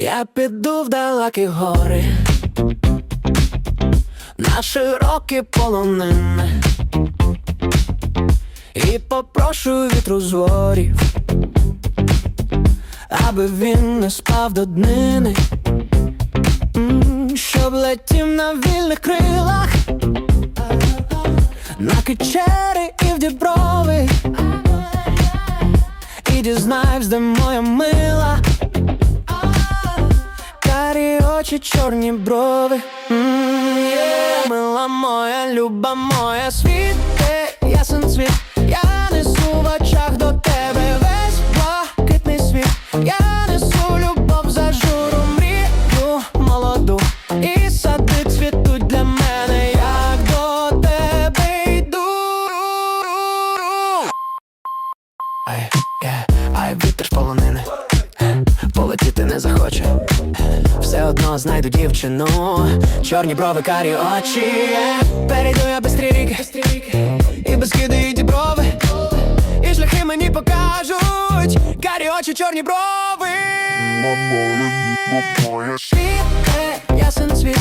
Я піду в далекі гори, на широкі полонини і попрошу вітру з ворів, аби він не спав до днини, щоб летів на вільних крилах, на кичері і в діброви, і дізнаюсь, де моя мила. Очі, чорні брови. Є, Мила моя, люба моя світе, ясен світ Я несу в очах до тебе весь блакитний світ. Я несу любов за журу, мрію молоду. І сади цвітуть для мене, як до тебе йду. Ай, є, ай, вітер полонини. Полетіти не захоче Все одно знайду дівчину. Чорні брови, карі очі. Перейду я без ріки І без киди і діброви І шляхи мені покажуть. Карі очі, чорні брови. Світе, ясен світ